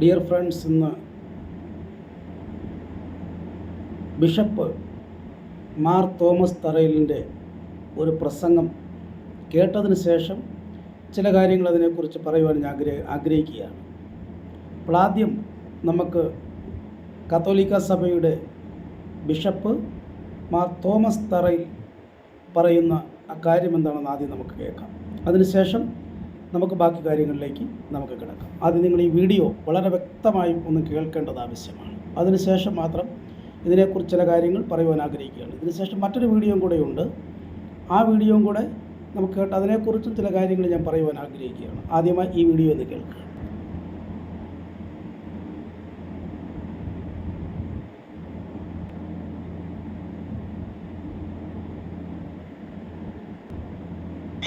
Dear friends ഇന്ന് bishop Mar Thomas തറയിലിന്റെ ഒരു പ്രസംഗം കേട്ടതിന് ശേഷം ചില കാര്യങ്ങൾ അതിനെക്കുറിച്ച് പറയുവാൻ ഞാൻ ആഗ്രഹ ആഗ്രഹിക്കുകയാണ്. അപ്പോൾ ആദ്യം നമുക്ക് കത്തോലിക്ക സഭയുടെ ബിഷപ്പ് മാർ തോമസ് തറയിൽ പറയുന്ന ആ കാര്യം എന്താണെന്ന് ആദ്യം നമുക്ക് കേൾക്കാം. അതിനുശേഷം നമുക്ക് ബാക്കി കാര്യങ്ങളിലേക്ക് നമുക്ക് കിടക്കാം. ആദ്യം നിങ്ങൾ ഈ വീഡിയോ വളരെ വ്യക്തമായും ഒന്ന് കേൾക്കേണ്ടത് ആവശ്യമാണ്. അതിനുശേഷം മാത്രം ഇതിനെക്കുറിച്ച് ചില കാര്യങ്ങൾ പറയുവാൻ ആഗ്രഹിക്കുകയാണ്. ഇതിനുശേഷം മറ്റൊരു വീഡിയോയും കൂടെയുണ്ട് ആ വീഡിയോയും കൂടെ നമുക്ക് കേട്ട് അതിനെക്കുറിച്ചും ചില കാര്യങ്ങൾ ഞാൻ പറയുവാൻ ആഗ്രഹിക്കുകയാണ്. ആദ്യമായി ഈ വീഡിയോ ഒന്ന് കേൾക്കുക.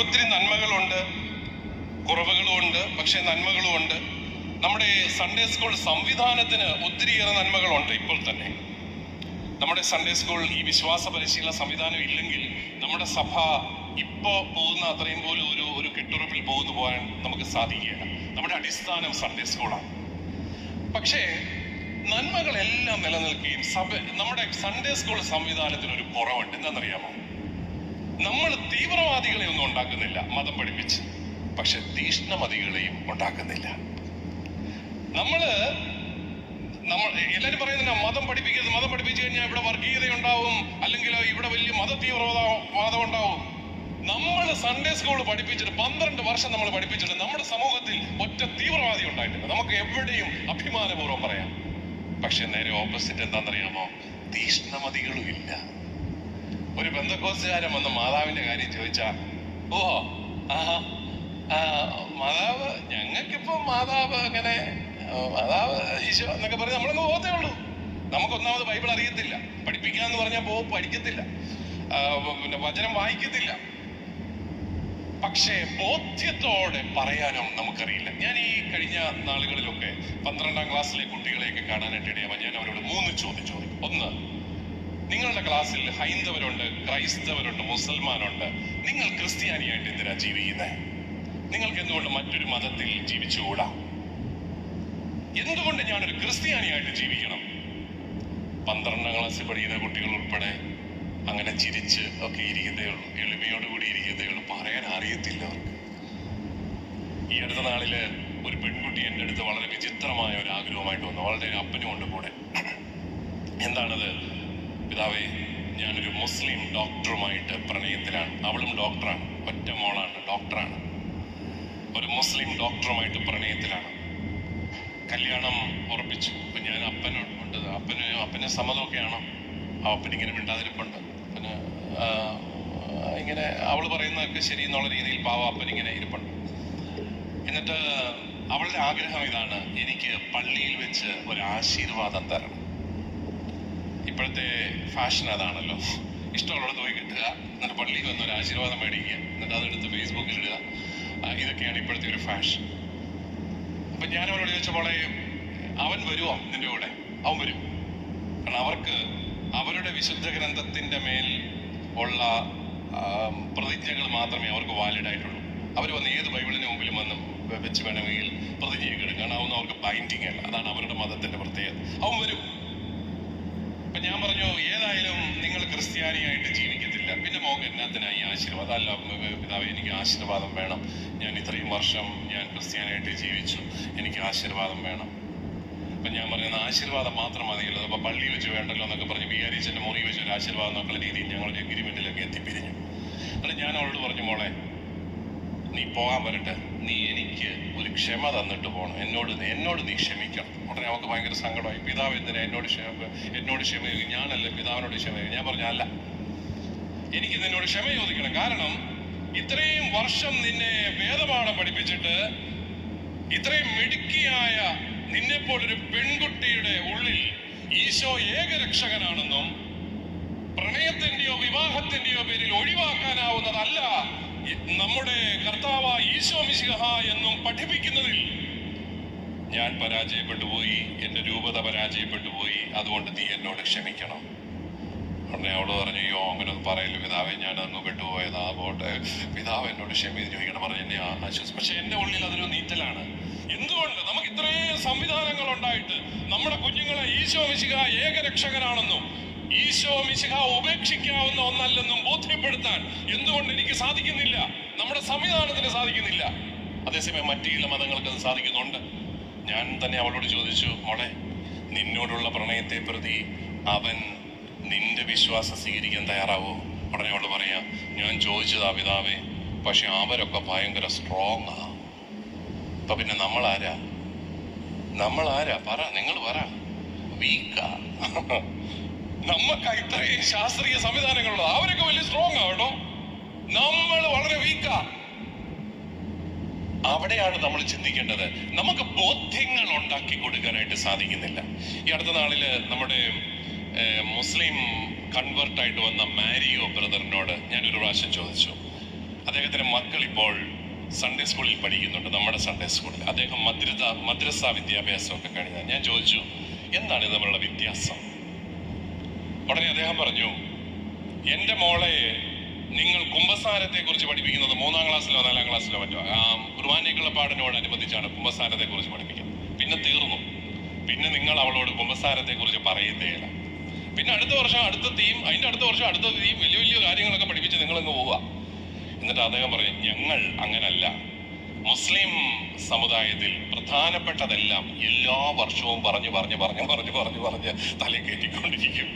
ഒത്തിരി നന്മകളുണ്ട്. കുറവുകളുമുണ്ട് പക്ഷേ നന്മകളുമുണ്ട്. നമ്മുടെ സൺഡേ സ്കൂൾ സംവിധാനത്തിന് ഒത്തിരിയേറെ നന്മകളുണ്ട് ഇപ്പോൾ തന്നെ. നമ്മുടെ സൺഡേ സ്കൂൾ ഈ വിശ്വാസ പരിശീലന സംവിധാനം ഇല്ലെങ്കിൽ നമ്മുടെ സഭ ഇപ്പോൾ പോകുന്ന അത്രയും പോലും ഒരു ഒരു കെട്ടുറപ്പിൽ പോകുന്നു പോകാൻ നമുക്ക് സാധിക്കുകയില്ല. നമ്മുടെ അടിസ്ഥാനം സൺഡേ സ്കൂളാണ് പക്ഷേ നന്മകളെല്ലാം നിലനിൽക്കുകയും സഭ നമ്മുടെ സൺഡേ സ്കൂൾ സംവിധാനത്തിന് ഒരു കുറവുണ്ട്. എന്താണെന്നറിയാമോ? നമ്മൾ തീവ്രവാദികളെ ഒന്നും ഉണ്ടാക്കുന്നില്ല മതം പഠിപ്പിച്ച്. പക്ഷെ തീഷ്ണമതികളെയും ഉണ്ടാക്കുന്നില്ല. നമ്മൾ നമ്മൾ എല്ലാരും പറയുന്നില്ല മതം പഠിപ്പിക്കരുത് മതം പഠിപ്പിച്ചു കഴിഞ്ഞാൽ ഇവിടെ വർഗീയത ഉണ്ടാവും അല്ലെങ്കിൽ ഇവിടെ വലിയ മത തീവ്രവാദം ഉണ്ടാവും നമ്മൾ സൺഡേ സ്കൂൾ പഠിപ്പിച്ചിട്ട് പന്ത്രണ്ട് വർഷം നമ്മൾ പഠിപ്പിച്ചിട്ട് നമ്മുടെ സമൂഹത്തിൽ ഒറ്റ തീവ്രവാദി ഉണ്ടായിട്ടില്ല. നമുക്ക് എവിടെയും അഭിമാനപൂർവം പറയാം. പക്ഷെ നേരെ ഓപ്പോസിറ്റ് എന്താണെന്നറിയാമോ? തീഷ്ണമതികളും ഇല്ല. ഒരു ബന്ധക്കോസുകാരൻ വന്ന് മാതാവിന്റെ കാര്യം ചോദിച്ചാ ഓ ആഹാ മാതാവ് ഞങ്ങൾക്കിപ്പോ മാതാവ് അങ്ങനെ മാതാവ് ഈശോ എന്നൊക്കെ പറഞ്ഞ് നമ്മളങ്ങ് പോകത്തേ ഉള്ളൂ. നമുക്കൊന്നാമത് ബൈബിൾ അറിയത്തില്ല. പഠിപ്പിക്കാന്ന് പറഞ്ഞാൽ പോ പഠിക്കത്തില്ല. പിന്നെ വചനം വായിക്കത്തില്ല. പക്ഷേ ബോധ്യത്തോടെ പറയാനും നമുക്കറിയില്ല. ഞാൻ ഈ കഴിഞ്ഞ നാളുകളിലൊക്കെ പന്ത്രണ്ടാം ക്ലാസ്സിലെ കുട്ടികളെയൊക്കെ കാണാനായിട്ട് ഇടയാവാൻ ഞാൻ അവരോട് മൂന്ന് ചോദ്യം ചോദിക്കും. ഒന്ന് നിങ്ങളുടെ ക്ലാസ്സിൽ ഹൈന്ദവരുണ്ട് ക്രൈസ്തവരുണ്ട് മുസൽമാനുണ്ട്. നിങ്ങൾ ക്രിസ്ത്യാനിയായിട്ട് എന്തിനാ ജീവിക്കുന്നത് നിങ്ങൾക്ക് എന്തുകൊണ്ട് മറ്റൊരു മതത്തിൽ ജീവിച്ചുകൂടാ? എന്തുകൊണ്ട് ഞാനൊരു ക്രിസ്ത്യാനിയായിട്ട് ജീവിക്കണം? പന്ത്രണ്ടാം ക്ലാസ്സിൽ പഠിക്കുന്ന കുട്ടികൾ ഉൾപ്പെടെ അങ്ങനെ ചിരിച്ച് ഒക്കെ ഇരിക്കുന്നേ ഉള്ളൂ. എളിമയോടുകൂടി ഇരിക്കുന്നേ ഉള്ളൂ. പറയാൻ അറിയത്തില്ല അവർക്ക്. ഈ അടുത്ത നാളിൽ ഒരു പെൺകുട്ടി എന്റെ അടുത്ത് വളരെ വിചിത്രമായ ഒരു ആഗ്രഹമായിട്ട് വന്നു. വളരെ അപ്പനും ഉണ്ട് കൂടെ. എന്താണത്? പിതാവേ ഞാനൊരു മുസ്ലിം ഡോക്ടറുമായിട്ട് പ്രണയത്തിലാണ്. അവളും ഡോക്ടറാണ്. ഒറ്റ മോളാണ്. ഡോക്ടറാണ്. ഒരു മുസ്ലിം ഡോക്ടറുമായിട്ട് പ്രണയത്തിലാണ്. കല്യാണം ഉറപ്പിച്ചു. അപ്പൊ ഞാൻ അപ്പനുണ്ട് അപ്പന് അപ്പന് സമ്മതമൊക്കെയാണോ. ആ അപ്പൻ ഇങ്ങനെ മിണ്ടാതിരിപ്പുണ്ട്. അപ്പന് ഇങ്ങനെ അവൾ പറയുന്നതൊക്കെ ശരി എന്നുള്ള രീതിയിൽ പാവ അപ്പൻ ഇങ്ങനെ ഇരിപ്പുണ്ട്. എന്നിട്ട് അവളുടെ ആഗ്രഹം ഇതാണ് എനിക്ക് പള്ളിയിൽ വെച്ച് ഒരു ആശീർവാദം തരണം. ഇപ്പോഴത്തെ ഫാഷൻ അതാണല്ലോ. ഇഷ്ടമുള്ളത് പോയി കിട്ടുക. എന്നിട്ട് പള്ളിയിൽ വന്ന് ഒരു ആശീർവാദം മേടിക്കുക. എന്നിട്ട് അതെടുത്ത് ഫേസ്ബുക്കിൽ ഇടുക. ഇതൊക്കെയാണ് ഇപ്പോഴത്തെ ഒരു ഫാഷൻ അപ്പൊ ഞാൻ അവരോട് ചോദിച്ചപ്പോളെ അവൻ വരുമോ നിന്റെ കൂടെ? അവൻ വരും. കാരണം അവർക്ക് അവരുടെ വിശുദ്ധ ഗ്രന്ഥത്തിന്റെ മേൽ ഉള്ള പ്രതിജ്ഞകൾ മാത്രമേ അവർക്ക് വാലിഡ് ആയിട്ടുള്ളൂ. അവർ വന്ന് ഏത് ബൈബിളിന് മുമ്പിലും വന്ന് വെച്ച് വേണമെങ്കിൽ പ്രതിജ്ഞയൊക്കെ എടുക്കും. കാരണം അതൊന്നും അവർക്ക് ബൈൻഡിങ് അല്ല. അതാണ് അവരുടെ മതത്തിന്റെ പ്രത്യേകത. അവൻ വരും. ഞാൻ പറഞ്ഞു ഏതായാലും നിങ്ങൾ ക്രിസ്ത്യാനിയായിട്ട് ജീവിക്കത്തില്ല. പിന്നെ മോക്ക് എന്നാത്തിനായി ആശീർവാദം? അല്ല പിതാവേ എനിക്ക് ആശീർവാദം വേണം. ഞാൻ ഇത്രയും വർഷം ഞാൻ ക്രിസ്ത്യാനിയായിട്ട് ജീവിച്ചു. എനിക്ക് ആശീർവാദം വേണം. അപ്പൊ ഞാൻ പറയുന്ന ആശീർവാദം മാത്രം മതിയല്ലോ. അപ്പോൾ പള്ളി വെച്ച് വേണ്ടല്ലോ എന്നൊക്കെ പറഞ്ഞ് വികാരിച്ചന്റെ മുറി വെച്ച് ഒരു ആശീർവാദം എന്നൊക്കെയുള്ള രീതിയിൽ ഞങ്ങൾ അഗ്രിമെന്റിലൊക്കെ എത്തിപ്പിരിഞ്ഞു. എന്നിട്ട് ഞാൻ അവളോട് പറഞ്ഞു മോളെ നീ പോകാൻ വരട്ടെ. നീ എനിക്ക് ഒരു ക്ഷമ തന്നിട്ട് പോകണം എന്നോട് എന്നോട് നീ ക്ഷമിക്കണം. ഉടനെ അവൾക്ക് ഭയങ്കര സങ്കടമായി. പിതാവ് എന്തിനാ എന്നോട് ക്ഷമ എന്നോട് ക്ഷമ ഞാനല്ല പിതാവിനോട് ക്ഷമ ഞാൻ പറഞ്ഞു അല്ല. എനിക്ക് നിന്നോട് ക്ഷമ ചോദിക്കണം. കാരണം ഇത്രയും വർഷം നിന്നെ വേദപാഠം പഠിപ്പിച്ചിട്ട് ഇത്രയും മിടുക്കിയായ നിന്നെപ്പോലൊരു പെൺകുട്ടിയുടെ ഉള്ളിൽ ഈശോ ഏകരക്ഷകനാണെന്നും പ്രണയത്തിന്റെയോ വിവാഹത്തിന്റെയോ പേരിൽ ഒഴിവാക്കാനാവുന്നതല്ല നമ്മുടെ കർത്താവ് ഈശോ മിശിഹ എന്നും പഠിപ്പിക്കുന്നതിൽ ഞാൻ പരാജയപ്പെട്ടു പോയി എന്റെ രൂപത പരാജയപ്പെട്ടു പോയി അതുകൊണ്ട് നീ എന്നോട് ക്ഷമിക്കണം. ഉടനെ അവൾ പറഞ്ഞു അയ്യോ അങ്ങനെ ഒന്നും പറയില്ല പിതാവെ ഞാൻ അങ്ങ് പെട്ടുപോയതാ. പോട്ടെ പിതാവ് എന്നോട് ക്ഷമി ചോദിക്കണം പറഞ്ഞു എന്നെ ആശ്വസിച്ചു പക്ഷെ എന്റെ ഉള്ളിൽ അതൊരു നീറ്റലാണ്. എന്തുകൊണ്ട്? നമുക്ക് ഇത്രയും സംവിധാനങ്ങൾ ഉണ്ടായിട്ട് നമ്മുടെ കുഞ്ഞുങ്ങളെ ഈശോ മിശിഹ ഏകരക്ഷകനാണെന്നും ഈശോ മിശിഹ ഉപേക്ഷിക്കാവുന്ന ഒന്നല്ലെന്നും ബോധ്യപ്പെടുത്താൻ എന്തുകൊണ്ട് എനിക്ക് സാധിക്കുന്നില്ല? നമ്മുടെ സംവിധാനത്തിന് സാധിക്കുന്നില്ല. അതേസമയം മറ്റു ചില മതങ്ങൾക്ക് സാധിക്കുന്നുണ്ട്. ഞാൻ തന്നെ അവളോട് ചോദിച്ചു മോളെ നിന്നോടുള്ള പ്രണയത്തെ പ്രതി അവൻ നിന്റെ വിശ്വാസം സ്വീകരിക്കാൻ തയ്യാറാവോ? ഉടനെ അവൾ പറയാ ഞാൻ ചോദിച്ചതാ പിതാവേ പക്ഷെ അവരൊക്കെ ഭയങ്കര സ്ട്രോങ് ആ. അപ്പൊ പിന്നെ നമ്മൾ ആരാ നമ്മൾ ആരാ പറ നിങ്ങൾ പറ. വീക്കാ നമുക്ക് ഇത്രയും ശാസ്ത്രീയ സംവിധാനങ്ങളുള്ളത് അവരൊക്കെ വലിയ സ്ട്രോങ് ആ കേട്ടോ. നമ്മൾ വളരെ വീക്കാ അവിടെയാണ് നമ്മൾ ചിന്തിക്കേണ്ടത്. നമുക്ക് ബോധ്യങ്ങൾ ഉണ്ടാക്കി കൊടുക്കാനായിട്ട് സാധിക്കുന്നില്ല. ഈ അടുത്ത നാളിൽ നമ്മുടെ മുസ്ലിം കൺവേർട്ട് ആയിട്ട് വന്ന മാരിയോ ബ്രദറിനോട് ഞാൻ ഒരു പ്രാവശ്യം ചോദിച്ചു. അദ്ദേഹത്തിന്റെ മക്കൾ ഇപ്പോൾ സൺഡേ സ്കൂളിൽ പഠിക്കുന്നുണ്ട്. നമ്മുടെ സൺഡേ സ്കൂളിൽ അദ്ദേഹം മദ്രസ മദ്രസ വിദ്യാഭ്യാസമൊക്കെ കഴിഞ്ഞ ഞാൻ ചോദിച്ചു എന്താണ് ഇത് തമ്മിലുള്ള വ്യത്യാസം? ഉടനെ അദ്ദേഹം പറഞ്ഞു എന്റെ മോളെ നിങ്ങൾ കുംഭസാരത്തെ കുറിച്ച് പഠിപ്പിക്കുന്നത് മൂന്നാം ക്ലാസ്സിലോ നാലാം ക്ലാസ്സിലോ മറ്റോ? ആ കുർബാനയ്ക്കുള്ള പാടിനോടനുബന്ധിച്ചാണ് കുംഭസാരത്തെ കുറിച്ച് പഠിപ്പിക്കുന്നത്. പിന്നെ തീർന്നു. പിന്നെ നിങ്ങൾ അവളോട് കുംഭസാരത്തെ കുറിച്ച് പറയുന്നേല പിന്നെ അടുത്ത വർഷം അടുത്ത തീം അതിന്റെ അടുത്ത വർഷം അടുത്ത തീം വലിയ വലിയ കാര്യങ്ങളൊക്കെ പഠിപ്പിച്ച് നിങ്ങൾ അങ്ങ് പോവുക. എന്നിട്ട് അദ്ദേഹം പറയും ഞങ്ങൾ അങ്ങനല്ല. മുസ്ലിം സമുദായത്തിൽ പ്രധാനപ്പെട്ടതെല്ലാം എല്ലാ വർഷവും പറഞ്ഞു പറഞ്ഞു പറഞ്ഞു പറഞ്ഞു പറഞ്ഞു പറഞ്ഞ് തലയിൽ കയറ്റിക്കൊണ്ടിരിക്കും.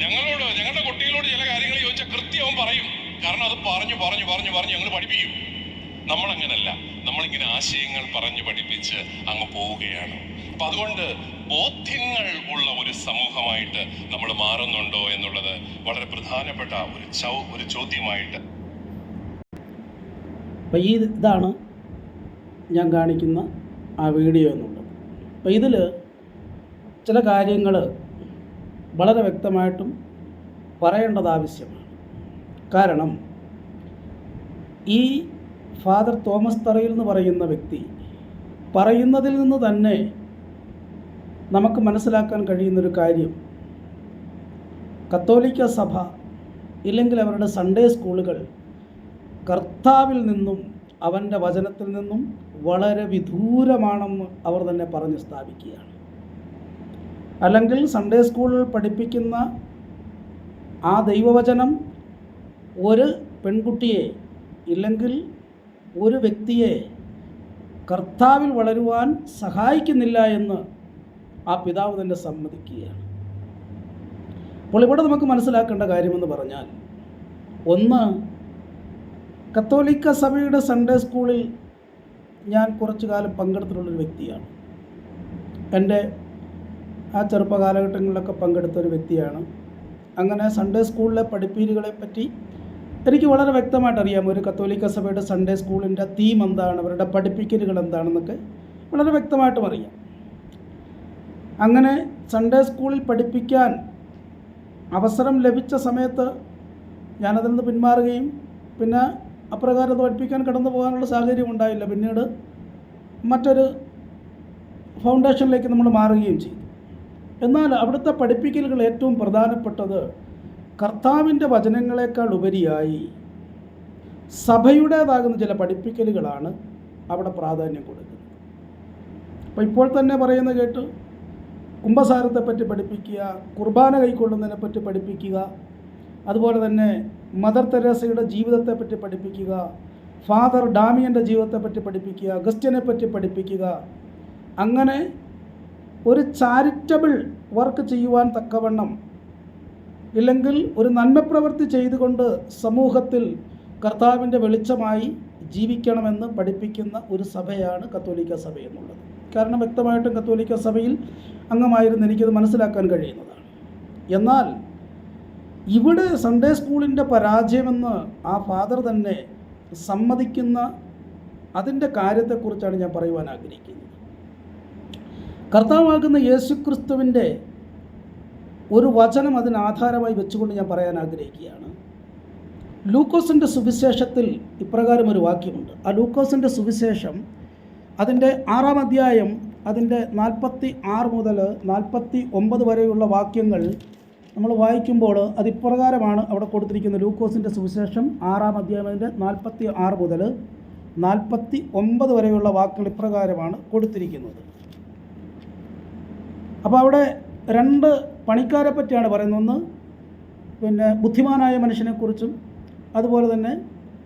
ഞങ്ങളോട് ഞങ്ങളുടെ കുട്ടികളോട് ചില കാര്യങ്ങൾ ചോദിച്ചാൽ കൃത്യവും പറയും. കാരണം അത് പറഞ്ഞു പറഞ്ഞു പറഞ്ഞു പറഞ്ഞു ഞങ്ങൾ പഠിപ്പിക്കും. നമ്മളങ്ങനല്ല. നമ്മളിങ്ങനെ ആശയങ്ങൾ പറഞ്ഞു പഠിപ്പിച്ച് അങ്ങ് പോവുകയാണ്. അപ്പൊ അതുകൊണ്ട് ബോധ്യങ്ങൾ ഉള്ള ഒരു സമൂഹമായിട്ട് നമ്മൾ മാറുന്നുണ്ടോ എന്നുള്ളത് വളരെ പ്രധാനപ്പെട്ട ഒരു ചൗ ഒരു ചോദ്യമായിട്ട്. അപ്പോൾ ഈ ഇതാണ് ഞാൻ കാണിക്കുന്ന ആ വീഡിയോ എന്നുള്ളത്. അപ്പം ഇതിൽ ചില കാര്യങ്ങൾ വളരെ വ്യക്തമായിട്ടും പറയേണ്ടത് ആവശ്യമാണ്. കാരണം ഈ ഫാദർ തോമസ് തറയിൽ എന്ന് പറയുന്ന വ്യക്തി പറയുന്നതിൽ നിന്ന് തന്നെ നമുക്ക് മനസ്സിലാക്കാൻ കഴിയുന്നൊരു കാര്യം കത്തോലിക്ക സഭ ഇല്ലെങ്കിൽ അവരുടെ സൺഡേ സ്കൂളുകൾ കർത്താവിൽ നിന്നും അവന്റെ വചനത്തിൽ നിന്നും വളരെ വിദൂരമാണെന്ന് അവർ തന്നെ പറഞ്ഞ് സ്ഥാപിക്കുകയാണ്. അല്ലെങ്കിൽ സൺഡേ സ്കൂളിൽ പഠിപ്പിക്കുന്ന ആ ദൈവവചനം ഒരു പെൺകുട്ടിയെ ഇല്ലെങ്കിൽ ഒരു വ്യക്തിയെ കർത്താവിൽ വളരുവാൻ സഹായിക്കുന്നില്ല എന്ന് ആ പിതാവ് തന്നെ സമ്മതിക്കുകയാണ്. അപ്പോൾ ഇവിടെ നമുക്ക് മനസ്സിലാക്കേണ്ട കാര്യമെന്ന് പറഞ്ഞാൽ ഒന്ന് കത്തോലിക്ക സഭയുടെ സൺഡേ സ്കൂളിൽ ഞാൻ കുറച്ചു കാലം പങ്കെടുത്തിട്ടുള്ളൊരു വ്യക്തിയാണ്. എന്റെ ആ ചെറുപ്പ കാലഘട്ടങ്ങളിലൊക്കെ പങ്കെടുത്ത ഒരു വ്യക്തിയാണ്. അങ്ങനെ സൺഡേ സ്കൂളിലെ പഠിപ്പീരുകളെ പറ്റി എനിക്ക് വളരെ വ്യക്തമായിട്ട് അറിയാം. ഒരു കത്തോലിക്ക സഭയുടെ സൺഡേ സ്കൂളിന്റെ തീം എന്താണ് അവരുടെ പഠിപ്പിക്കലുകൾ എന്താണെന്നൊക്കെ വളരെ വ്യക്തമായിട്ടും അറിയാം. അങ്ങനെ സൺഡേ സ്കൂളിൽ പഠിപ്പിക്കാൻ അവസരം ലഭിച്ച സമയത്ത് ഞാനതിൽ നിന്ന് പിന്മാറുകയും പിന്നെ അപ്രകാരം അത് പഠിപ്പിക്കാൻ കടന്നു പോകാനുള്ള സാഹചര്യം ഉണ്ടായില്ല. പിന്നീട് മറ്റൊരു ഫൗണ്ടേഷനിലേക്ക് നമ്മൾ മാറുകയും ചെയ്തു. എന്നാൽ അവിടുത്തെ പഠിപ്പിക്കലുകൾ ഏറ്റവും പ്രധാനപ്പെട്ടത് കർത്താവിന്റെ വചനങ്ങളെക്കാൾ ഉപരിയായി സഭയുടേതാകുന്ന ചില പഠിപ്പിക്കലുകളാണ് അവിടെ പ്രാധാന്യം കൊടുക്കുന്നത്. അപ്പോൾ ഇപ്പോൾ തന്നെ പറയുന്ന കേട്ട് കുംഭസാരത്തെപ്പറ്റി പഠിപ്പിക്കുക കുർബാന കൈക്കൊള്ളുന്നതിനെപ്പറ്റി പഠിപ്പിക്കുക അതുപോലെ തന്നെ മദർ തെരേസയുടെ ജീവിതത്തെപ്പറ്റി പഠിപ്പിക്കുക ഫാദർ ഡാമിയന്റെ ജീവിതത്തെപ്പറ്റി പഠിപ്പിക്കുക അഗസ്ത്യനെ പറ്റി പഠിപ്പിക്കുക അങ്ങനെ ഒരു ചാരിറ്റബിൾ വർക്ക് ചെയ്യുവാൻ തക്കവണ്ണം ഇല്ലെങ്കിൽ ഒരു നന്മപ്രവൃത്തി ചെയ്തുകൊണ്ട് സമൂഹത്തിൽ കർത്താവിന്റെ വെളിച്ചമായി ജീവിക്കണമെന്ന് പഠിപ്പിക്കുന്ന ഒരു സഭയാണ് കത്തോലിക്ക സഭ എന്നുള്ളത്. കാരണം വ്യക്തമായിട്ടും കത്തോലിക്ക സഭയിൽ അംഗമായിരുന്നു എനിക്കത് മനസ്സിലാക്കാൻ കഴിയുന്നതാണ്. എന്നാൽ ഇവിടെ സൺഡേ സ്കൂളിന്റെ പരാജയമെന്ന് ആ ഫാദർ തന്നെ സമ്മതിക്കുന്ന അതിന്റെ കാര്യത്തെക്കുറിച്ചാണ് ഞാൻ പറയുവാൻ ആഗ്രഹിക്കുന്നത്. കർത്താവാകുന്ന യേശുക്രിസ്തുവിന്റെ ഒരു വചനം അതിന് ആധാരമായി വെച്ചുകൊണ്ട് ഞാൻ പറയാൻ ആഗ്രഹിക്കുകയാണ്. ലൂക്കോസിന്റെ സുവിശേഷത്തിൽ ഇപ്രകാരം ഒരു വാക്യമുണ്ട്. ആ ലൂക്കോസിന്റെ സുവിശേഷം അതിന്റെ ആറാം അധ്യായം അതിന്റെ നാൽപ്പത്തി ആറ് മുതൽ നാൽപ്പത്തി ഒമ്പത് വരെയുള്ള വാക്യങ്ങൾ നമ്മൾ വായിക്കുമ്പോൾ അതിപ്രകാരമാണ് അവിടെ കൊടുത്തിരിക്കുന്നത് ലൂക്കോസിന്റെ സുവിശേഷം ആറാം അധ്യായം അതിന്റെ നാൽപ്പത്തി ആറ് മുതൽ നാൽപ്പത്തി ഒമ്പത് വരെയുള്ള വാക്കുകൾ ഇപ്രകാരമാണ് കൊടുത്തിരിക്കുന്നത്. അപ്പോൾ അവിടെ രണ്ട് പണിക്കാരെ പറ്റിയാണ് പറയുന്നത്. ഒന്ന് പിന്നെ ബുദ്ധിമാനായ മനുഷ്യനെക്കുറിച്ചും അതുപോലെ തന്നെ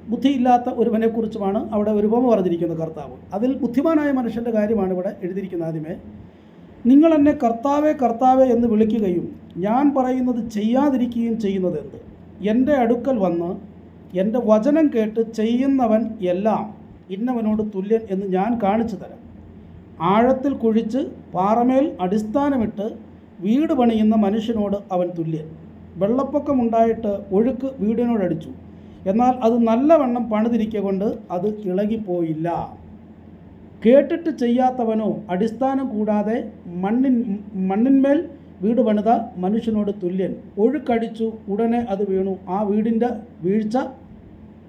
ബുദ്ധിയില്ലാത്ത ഒരുവനെക്കുറിച്ചുമാണ് അവിടെ ഒരു ഉപമ പറഞ്ഞിരിക്കുന്നത് കർത്താവ്. അതിൽ ബുദ്ധിമാനായ മനുഷ്യന്റെ കാര്യമാണ് ഇവിടെ എഴുതിയിരിക്കുന്നത് ആദ്യമേ. നിങ്ങൾ എന്നെ കർത്താവെ കർത്താവെ എന്ന് വിളിക്കുകയും ഞാൻ പറയുന്നത് ചെയ്യാതിരിക്കുകയും ചെയ്യുന്നത് എന്ത്? എന്റെ അടുക്കൽ വന്ന് എന്റെ വചനം കേട്ട് ചെയ്യുന്നവൻ എല്ലാം ഇന്നവനോട് തുല്യൻ എന്ന് ഞാൻ കാണിച്ചു തരാം. ആഴത്തിൽ കുഴിച്ച് പാറമേൽ അടിസ്ഥാനമിട്ട് വീട് പണിയുന്ന മനുഷ്യനോട് അവൻ തുല്യൻ. വെള്ളപ്പൊക്കമുണ്ടായിട്ട് ഒഴുക്ക് വീടിനോടടിച്ചു. എന്നാൽ അത് നല്ലവണ്ണം പണിതിരിക്കുക കൊണ്ട് അത് ഇളകിപ്പോയില്ല. കേട്ടിട്ട് ചെയ്യാത്തവനോ അടിസ്ഥാനം കൂടാതെ മണ്ണിൻ മണ്ണിന്മേൽ വീട് പണിത മനുഷ്യനോട് തുല്യൻ. ഒഴുക്കടിച്ചു ഉടനെ അത് വീണു. ആ വീടിന്റെ വീഴ്ച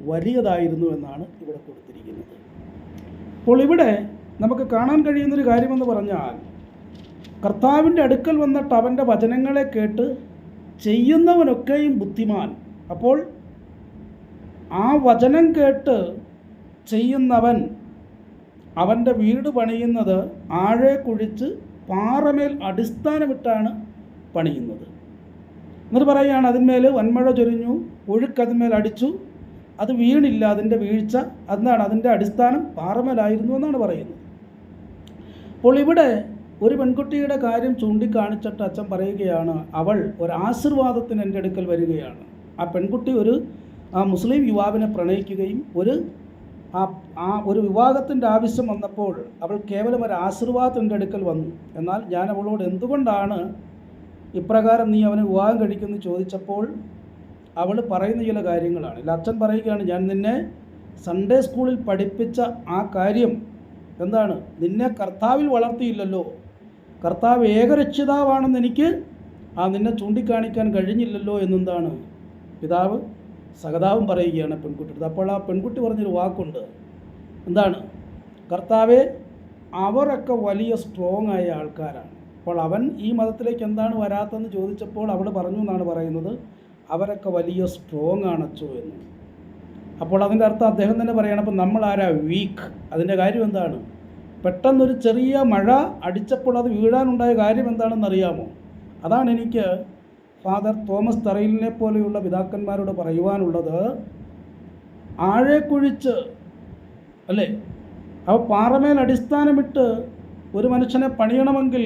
വലിയതായിരുന്നു എന്നാണ് ഇവിടെ കൊടുത്തിരിക്കുന്നത്. അപ്പോൾ ഇവിടെ നമുക്ക് കാണാൻ കഴിയുന്നൊരു കാര്യമെന്ന് പറഞ്ഞാൽ കർത്താവിന്റെ അടുക്കൽ വന്നിട്ട് അവന്റെ വചനങ്ങളെ കേട്ട് ചെയ്യുന്നവനൊക്കെയും ബുദ്ധിമാൻ. അപ്പോൾ ആ വചനം കേട്ട് ചെയ്യുന്നവൻ അവന്റെ വീട് പണിയുന്നത് ആഴെ കുഴിച്ച് പാറമേൽ അടിസ്ഥാനമിട്ടാണ് പണിയുന്നത്. എന്നിട്ട് പറയുകയാണ് അതിന്മേൽ വന്മഴ ചൊരിഞ്ഞു ഒഴുക്കതിന്മേൽ അടിച്ചു അത് വീണില്ല അതിന്റെ വീഴ്ച എന്താണ് അതിന്റെ അടിസ്ഥാനം പാറമേലായിരുന്നു എന്നാണ് പറയുന്നത്. അപ്പോൾ ഇവിടെ ഒരു പെൺകുട്ടിയുടെ കാര്യം ചൂണ്ടിക്കാണിച്ചിട്ട് അച്ഛൻ പറയുകയാണ് അവൾ ഒരു ആശീർവാദത്തിന് എന്റെ അടുക്കൽ വരികയാണ്. ആ പെൺകുട്ടി ഒരു ആ മുസ്ലിം യുവാവിനെ പ്രണയിക്കുകയും ഒരു ആ ആ ഒരു വിവാഹത്തിന്റെ ആവശ്യം വന്നപ്പോൾ അവൾ കേവലം ഒരു ആശീർവാദത്തിന്റെ അടുക്കൽ വന്നു. എന്നാൽ ഞാൻ അവളോട് എന്തുകൊണ്ടാണ് ഇപ്രകാരം നീ അവനെ വിവാഹം കഴിക്കുമെന്ന് ചോദിച്ചപ്പോൾ അവൾ പറയുന്ന ചില കാര്യങ്ങളാണ്. ഇല്ല അച്ഛൻ പറയുകയാണ് ഞാൻ നിന്നെ സൺഡേ സ്കൂളിൽ പഠിപ്പിച്ച ആ കാര്യം എന്താണ്? നിന്നെ കർത്താവിൽ വളർത്തിയില്ലല്ലോ. കർത്താവ് ഏകരക്ഷിതാവാണെന്ന് എനിക്ക് ആ നിന്നെ ചൂണ്ടിക്കാണിക്കാൻ കഴിഞ്ഞില്ലല്ലോ എന്നെന്താണ്? പിതാവ് സഹതാവും പറയുകയാണ് പെൺകുട്ടിയുടെ. അപ്പോൾ ആ പെൺകുട്ടി പറഞ്ഞൊരു വാക്കുണ്ട്. എന്താണ്? കർത്താവെ അവരൊക്കെ വലിയ സ്ട്രോങ് ആയ ആൾക്കാരാണ്. അപ്പോൾ അവൻ ഈ മതത്തിലേക്ക് എന്താണ് വരാത്തതെന്ന് ചോദിച്ചപ്പോൾ അവൾ പറഞ്ഞു എന്നാണ് പറയുന്നത്. അവരൊക്കെ വലിയ സ്ട്രോങ് ആണ് അച്ചു എന്ന്. അപ്പോൾ അതിന്റെ അർത്ഥം അദ്ദേഹം തന്നെ പറയണം അപ്പം നമ്മൾ ആരാ വീക്ക് അതിന്റെ കാര്യം എന്താണ്? പെട്ടെന്നൊരു ചെറിയ മഴ അടിച്ചപ്പോൾ അത് വീഴാനുണ്ടായ കാര്യം എന്താണെന്ന് അറിയാമോ അതാണ് എനിക്ക് ഫാദർ തോമസ് തറയിലിനെ പോലെയുള്ള പിതാക്കന്മാരോട് പറയുവാനുള്ളത്. ആഴെ കുഴിച്ച് അല്ലേ? ആ പാറമേൽ അടിസ്ഥാനമിട്ട് ഒരു മനുഷ്യനെ പണിയണമെങ്കിൽ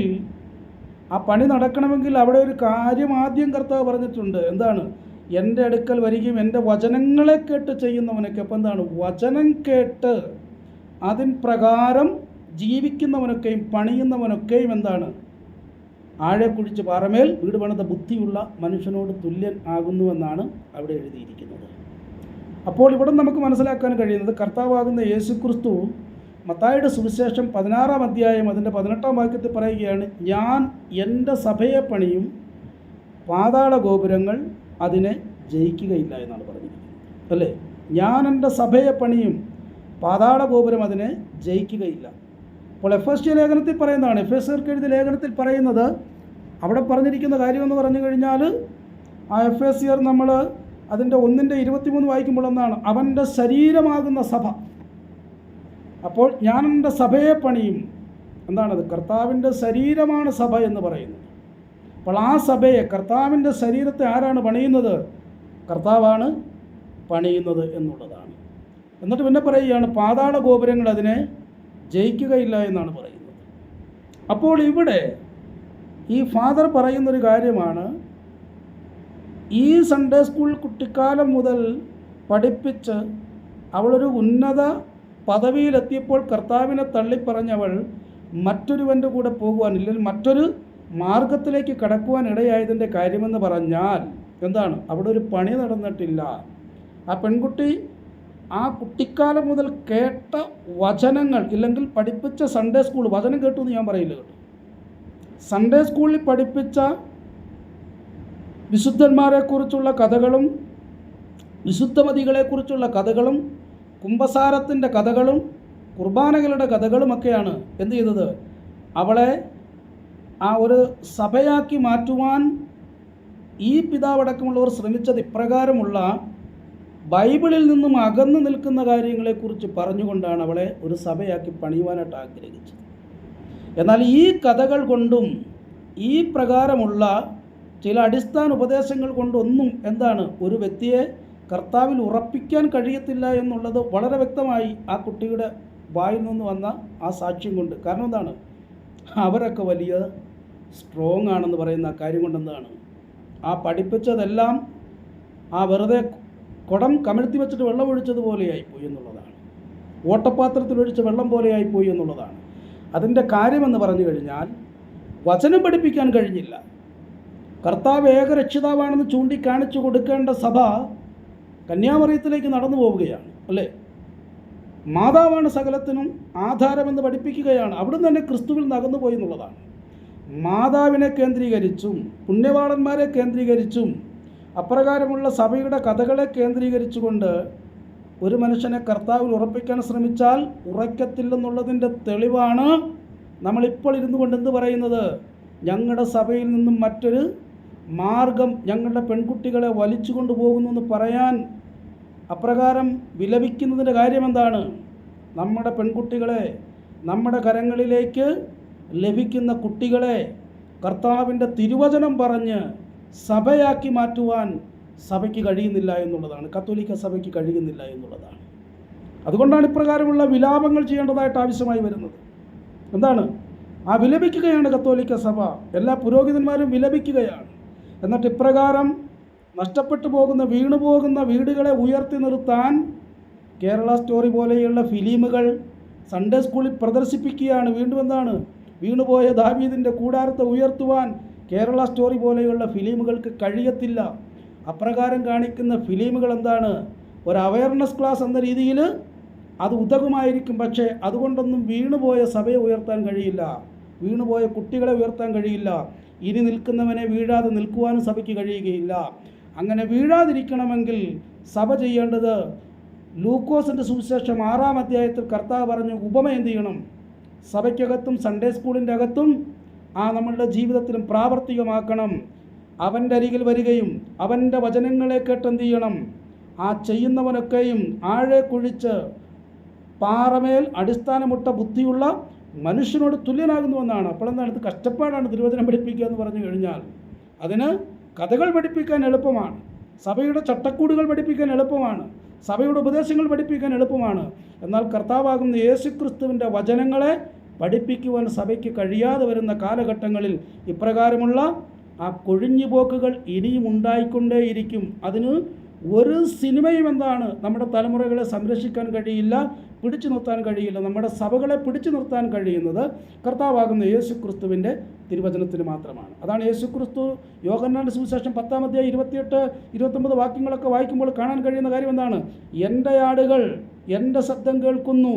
ആ പണി നടക്കണമെങ്കിൽ അവിടെ ഒരു കാര്യം ആദ്യം കർത്താവ് പറഞ്ഞിട്ടുണ്ട്. എന്താണ്? എന്റെ അടുക്കൽ വരികയും എന്റെ വചനങ്ങളെ കേട്ട് ചെയ്യുന്നവനൊക്കെ. അപ്പം എന്താണ്? വചനം കേട്ട് അതിൻ പ്രകാരം ജീവിക്കുന്നവനൊക്കെയും പണിയുന്നവനൊക്കെയും എന്താണ്? ആഴെ കുഴിച്ച് പാറമേൽ വീട് പണിത ബുദ്ധിയുള്ള മനുഷ്യനോട് തുല്യൻ ആകുന്നുവെന്നാണ് അവിടെ എഴുതിയിരിക്കുന്നത്. അപ്പോൾ ഇവിടെ നമുക്ക് മനസ്സിലാക്കാൻ കഴിയുന്നത് കർത്താവാകുന്ന യേശുക്രിസ്തു മത്തായുടെ സുവിശേഷം പതിനാറാം അധ്യായം അതിന്റെ പതിനെട്ടാം വാക്യത്തിൽ പറയുകയാണ് ഞാൻ എന്റെ സഭയെ പണിയും പാതാള ഗോപുരങ്ങൾ അതിനെ ജയിക്കുകയില്ല എന്നാണ് പറഞ്ഞിരിക്കുന്നത്. അല്ലേ? ഞാൻ എന്റെ സഭയെ പണിയും പാതാള ഗോപുരം അതിനെ ജയിക്കുകയില്ല അപ്പോൾ എഫ് എസ് ടി ലേഖനത്തിൽ പറയുന്നതാണ്. എഫ് എസ് എഴുതിയ ലേഖനത്തിൽ പറയുന്നത് അവിടെ പറഞ്ഞിരിക്കുന്ന കാര്യമെന്ന് പറഞ്ഞു കഴിഞ്ഞാൽ ആ എഫ് എസ് സിയർ നമ്മൾ അതിന്റെ ഒന്നിന്റെ ഇരുപത്തിമൂന്ന് വായിക്കുമ്പോൾ ഒന്നാണ്. അവന്റെ ശരീരമാകുന്ന സഭ. അപ്പോൾ ഞാൻ എന്റെ സഭയെ പണിയും. എന്താണത്? കർത്താവിന്റെ ശരീരമാണ് സഭ എന്ന് പറയുന്നത്. അപ്പോൾ ആ സഭയെ കർത്താവിന്റെ ശരീരത്തെ ആരാണ് പണിയുന്നത്? കർത്താവാണ് പണിയുന്നത് എന്നുള്ളതാണ്. എന്നിട്ട് പിന്നെ പറയുകയാണ് പാതാള ഗോപുരങ്ങൾ അതിനെ ജയിക്കുകയില്ല എന്നാണ് പറയുന്നത്. അപ്പോൾ ഇവിടെ ഈ ഫാദർ പറയുന്നൊരു കാര്യമാണ് ഈ സൺഡേ സ്കൂൾ കുട്ടിക്കാലം മുതൽ പഠിപ്പിച്ച് അവളൊരു ഉന്നത പദവിയിലെത്തിയപ്പോൾ കർത്താവിനെ തള്ളിപ്പറഞ്ഞവൾ മറ്റൊരുവന്റെ കൂടെ പോകുവാൻ ഇല്ലെങ്കിൽ മറ്റൊരു മാർഗത്തിലേക്ക് കടക്കുവാൻ ഇടയായതിന്റെ കാര്യമെന്ന് പറഞ്ഞാൽ എന്താണ്? അവിടെ ഒരു പണി നടന്നിട്ടില്ല. ആ പെൺകുട്ടി ആ കുട്ടിക്കാലം മുതൽ കേട്ട വചനങ്ങൾ ഇല്ലെങ്കിൽ പഠിപ്പിച്ച സൺഡേ സ്കൂൾ വചനം കേട്ടു എന്ന് ഞാൻ പറയില്ല കേട്ടോ. സൺഡേ സ്കൂളിൽ പഠിപ്പിച്ച വിശുദ്ധന്മാരെക്കുറിച്ചുള്ള കഥകളും വിശുദ്ധമതികളെക്കുറിച്ചുള്ള കഥകളും കുംഭസാരത്തിന്റെ കഥകളും കുർബാനകളുടെ കഥകളുമൊക്കെയാണ് എന്ത് ചെയ്തത്? അവളെ ആ ഒരു സഭയാക്കി മാറ്റുവാൻ ഈ പിതാവടക്കമുള്ളവർ ശ്രമിച്ചത് ഇപ്രകാരമുള്ള ബൈബിളിൽ നിന്നും അകന്നു നിൽക്കുന്ന കാര്യങ്ങളെക്കുറിച്ച് പറഞ്ഞുകൊണ്ടാണ് അവളെ ഒരു സഭയാക്കി പണിയുവാനായിട്ട് ആഗ്രഹിച്ചത്. എന്നാൽ ഈ കഥകൾ കൊണ്ടും ഈ പ്രകാരമുള്ള ചില അടിസ്ഥാന ഉപദേശങ്ങൾ കൊണ്ടൊന്നും എന്താണ് ഒരു വ്യക്തിയെ കർത്താവിൽ ഉറപ്പിക്കാൻ കഴിയത്തില്ല എന്നുള്ളത് വളരെ വ്യക്തമായി ആ കുട്ടിയുടെ വായിൽ നിന്ന് വന്ന ആ സാക്ഷ്യം കൊണ്ട്. കാരണം എന്താണ്? അവരൊക്കെ വലിയ സ്ട്രോങ് ആണെന്ന് പറയുന്ന കാര്യം കൊണ്ടെന്താണ്? ആ പഠിപ്പിച്ചതെല്ലാം ആ വെറുതെ കുടം കമിഴ്ത്തി വെച്ചിട്ട് വെള്ളം ഒഴിച്ചതുപോലെയായിപ്പോയി എന്നുള്ളതാണ്. ഓട്ടപാത്രത്തിൽ ഒഴിച്ച വെള്ളം പോലെയായിപ്പോയി എന്നുള്ളതാണ്. അതിന്റെ കാര്യമെന്ന് പറഞ്ഞു കഴിഞ്ഞാൽ വചനം പഠിപ്പിക്കാൻ കഴിഞ്ഞില്ല. കർത്താവ് ഏക രക്ഷിതാവാണെന്ന് ചൂണ്ടിക്കാണിച്ചു കൊടുക്കേണ്ട സഭ കന്യാമറിയത്തിലേക്ക് നടന്നു പോവുകയാണ് അല്ലേ? മാതാവാണ് സകലത്തിനും ആധാരമെന്ന് പഠിപ്പിക്കുകയാണ്. അവിടുന്ന് തന്നെ ക്രിസ്തുവിൽ നകന്നു പോയി എന്നുള്ളതാണ്. മാതാവിനെ കേന്ദ്രീകരിച്ചും പുണ്യവാളന്മാരെ കേന്ദ്രീകരിച്ചും അപ്രകാരമുള്ള സഭയുടെ കഥകളെ കേന്ദ്രീകരിച്ചുകൊണ്ട് ഒരു മനുഷ്യനെ കർത്താവിൽ ഉറപ്പിക്കാൻ ശ്രമിച്ചാൽ ഉറയ്ക്കത്തില്ലെന്നുള്ളതിന്റെ തെളിവാണ് നമ്മളിപ്പോൾ ഇരുന്നു കൊണ്ട് എന്ത് പറയുന്നത്? ഞങ്ങളുടെ സഭയിൽ നിന്നും മറ്റൊരു മാർഗം ഞങ്ങളുടെ പെൺകുട്ടികളെ വലിച്ചു കൊണ്ടുപോകുന്നു എന്ന് പറയാൻ അപ്രകാരം വിലപിക്കുന്നതിന്റെ കാര്യം എന്താണ്? നമ്മുടെ പെൺകുട്ടികളെ നമ്മുടെ കരങ്ങളിലേക്ക് ലഭിക്കുന്ന കുട്ടികളെ കർത്താവിന്റെ തിരുവചനം പറഞ്ഞ് സഭയാക്കി മാറ്റുവാൻ സഭയ്ക്ക് കഴിയുന്നില്ല എന്നുള്ളതാണ്. കത്തോലിക്ക സഭയ്ക്ക് കഴിയുന്നില്ല എന്നുള്ളതാണ്. അതുകൊണ്ടാണ് ഇപ്രകാരമുള്ള വിലാപങ്ങൾ ചെയ്യേണ്ടതായിട്ട് ആവശ്യമായി വരുന്നത്. എന്താണ്? ആ വിലപിക്കുകയാണ് കത്തോലിക്ക സഭ. എല്ലാ പുരോഹിതന്മാരും വിലപിക്കുകയാണ്. എന്നിട്ട് ഇപ്രകാരം നഷ്ടപ്പെട്ടു പോകുന്ന വീണു പോകുന്ന വീടുകളെ ഉയർത്തി നിർത്താൻ കേരള സ്റ്റോറി പോലെയുള്ള ഫിലിമുകൾ സൺഡേ സ്കൂളിൽ പ്രദർശിപ്പിക്കുകയാണ്. വീണ്ടും എന്താണ്? വീണുപോയ ദാവീദിന്റെ കൂടാരത്തെ ഉയർത്തുവാൻ കേരള സ്റ്റോറി പോലെയുള്ള ഫിലിമുകൾക്ക് കഴിയത്തില്ല. അപ്രകാരം കാണിക്കുന്ന ഫിലിമുകൾ എന്താണ് ഒരു അവയർനെസ് ക്ലാസ് എന്ന രീതിയിൽ അത് ഉതകുമായിരിക്കും. പക്ഷേ അതുകൊണ്ടൊന്നും വീണുപോയ സഭയെ ഉയർത്താൻ കഴിയില്ല. വീണുപോയ കുട്ടികളെ ഉയർത്താൻ കഴിയില്ല. ഇനി നിൽക്കുന്നവനെ വീഴാതെ നിൽക്കുവാനും സഭയ്ക്ക് കഴിയുകയില്ല. അങ്ങനെ വീഴാതിരിക്കണമെങ്കിൽ സഭ ചെയ്യേണ്ടത് ലൂക്കോസിന്റെ സുവിശേഷം ആറാം അധ്യായത്തിൽ കർത്താവ് പറഞ്ഞു ഉപമ എന്ത് ചെയ്യണം? സഭയ്ക്കകത്തും സൺഡേ സ്കൂളിന്റെ അകത്തും ആ നമ്മളുടെ ജീവിതത്തിലും പ്രാവർത്തികമാക്കണം. അവന്റെ അരികിൽ വരികയും അവന്റെ വചനങ്ങളെ കേട്ടെന്ത് ചെയ്യണം ആ ചെയ്യുന്നവനൊക്കെയും ആഴെ കുഴിച്ച് പാറമേൽ അടിസ്ഥാനമുട്ട ബുദ്ധിയുള്ള മനുഷ്യനോട് തുല്യനാകുന്നുവെന്നാണ്. അപ്പോൾ എന്താണ് ഇത് കഷ്ടപ്പാടാണ് തിരുവചനം പഠിപ്പിക്കുക എന്ന് പറഞ്ഞു കഴിഞ്ഞാൽ. അതിന് കഥകൾ പഠിപ്പിക്കാൻ എളുപ്പമാണ്. സഭയുടെ ചട്ടക്കൂടുകൾ പഠിപ്പിക്കാൻ എളുപ്പമാണ്. സഭയുടെ ഉപദേശങ്ങൾ പഠിപ്പിക്കാൻ എളുപ്പമാണ്. എന്നാൽ കർത്താവാകുന്ന യേശുക്രിസ്തുവിന്റെ വചനങ്ങളെ പഠിപ്പിക്കുവാൻ സഭയ്ക്ക് കഴിയാതെ വരുന്ന കാലഘട്ടങ്ങളിൽ ഇപ്രകാരമുള്ള ആ കൊഴിഞ്ഞുപോക്കുകൾ ഇനിയും ഉണ്ടായിക്കൊണ്ടേയിരിക്കും. അതിന് ഒരു സിനിമയും എന്താണ് നമ്മുടെ തലമുറകളെ സംരക്ഷിക്കാൻ കഴിയില്ല പിടിച്ചു നിർത്താൻ കഴിയില്ല നമ്മുടെ സഭകളെ പിടിച്ചു നിർത്താൻ കഴിയുന്നത് കർത്താവാകുന്ന യേശു ക്രിസ്തുവിന്റെ തിരുവചനത്തിന് മാത്രമാണ്. അതാണ് യേശു ക്രിസ്തു യോഹന്നാന്റെ സുവിശേഷം പത്താമത്തെ ഇരുപത്തിയെട്ട് ഇരുപത്തൊമ്പത് വാക്യങ്ങളൊക്കെ വായിക്കുമ്പോൾ കാണാൻ കഴിയുന്ന കാര്യം എന്താണ്? എന്റെ ആടുകൾ എന്റെ ശബ്ദം കേൾക്കുന്നു